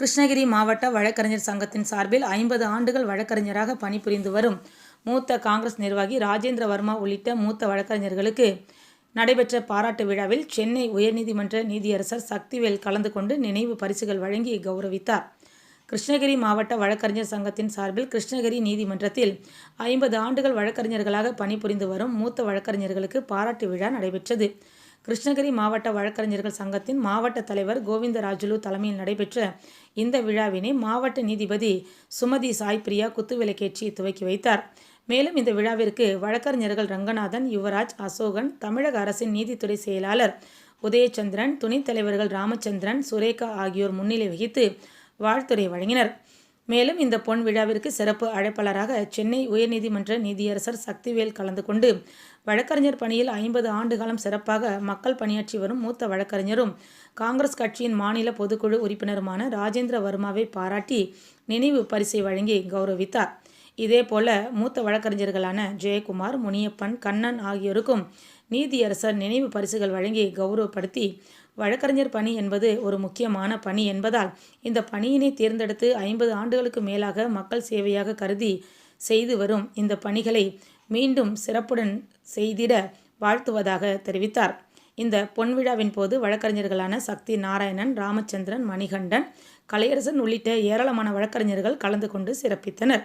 கிருஷ்ணகிரி மாவட்ட வழக்கறிஞர் சங்கத்தின் சார்பில் ஐம்பது ஆண்டுகள் வழக்கறிஞராக பணிபுரிந்து வரும் மூத்த காங்கிரஸ் நிர்வாகி ராஜேந்திர வர்மா உள்ளிட்ட மூத்த வழக்கறிஞர்களுக்கு நடைபெற்ற பாராட்டு விழாவில் சென்னை உயர்நீதிமன்ற நீதியரசர் சக்திவேல் கலந்து கொண்டு நினைவு பரிசுகள் வழங்கி கௌரவித்தார். கிருஷ்ணகிரி மாவட்ட வழக்கறிஞர் சங்கத்தின் சார்பில் கிருஷ்ணகிரி நீதிமன்றத்தில் ஐம்பது ஆண்டுகள் வழக்கறிஞர்களாக பணிபுரிந்து வரும் மூத்த வழக்கறிஞர்களுக்கு பாராட்டு விழா நடைபெற்றது. கிருஷ்ணகிரி மாவட்ட வழக்கறிஞர்கள் சங்கத்தின் மாவட்ட தலைவர் கோவிந்தராஜுலு தலைமையில் நடைபெற்ற இந்த விழாவினை மாவட்ட நீதிபதி சுமதி சாய் பிரியா குத்துவிளக்கேற்றி துவக்கி வைத்தார். மேலும் இந்த விழாவிற்கு வழக்கறிஞர்கள் ரங்கநாதன் யுவராஜ் அசோகன் தமிழக அரசின் நீதித்துறை செயலாளர் உதயச்சந்திரன் துணைத் தலைவர்கள் ராமச்சந்திரன் சுரேகா ஆகியோர் முன்னிலை வகித்து வாழ்த்துறை வழங்கினர். மேலும் இந்த பொன் விழாவிற்கு சிறப்பு அழைப்பாளராக சென்னை உயர்நீதிமன்ற நீதியரசர் சக்திவேல் கலந்து கொண்டு வழக்கறிஞர் பணியில் ஐம்பது ஆண்டு காலம் சிறப்பாக மக்கள் பணியாற்றி வரும் மூத்த வழக்கறிஞரும் காங்கிரஸ் கட்சியின் மாநில பொதுக்குழு உறுப்பினருமான ராஜேந்திர வர்மாவை பாராட்டி நினைவு பரிசை வழங்கி கௌரவித்தார். இதேபோல மூத்த வழக்கறிஞர்களான ஜெயக்குமார் முனியப்பன் கண்ணன் ஆகியோருக்கும் நீதியரசர் நினைவு பரிசுகள் வழங்கி கௌரவப்படுத்தி வழக்கறிஞர் பணி என்பது ஒரு முக்கியமான பணி என்பதால் இந்த பணியினை தேர்ந்தெடுத்து ஐம்பது ஆண்டுகளுக்கு மேலாக மக்கள் சேவையாக கருதி செய்து வரும் இந்த பணிகளை மீண்டும் சிறப்புடன் செய்திட வாழ்த்துவதாக தெரிவித்தார். இந்த பொன்விழாவின் போது வழக்கறிஞர்களான சக்தி நாராயணன் ராமச்சந்திரன் மணிகண்டன் கலையரசன் உள்ளிட்ட ஏராளமான வழக்கறிஞர்கள் கலந்து கொண்டு சிறப்பித்தனர்.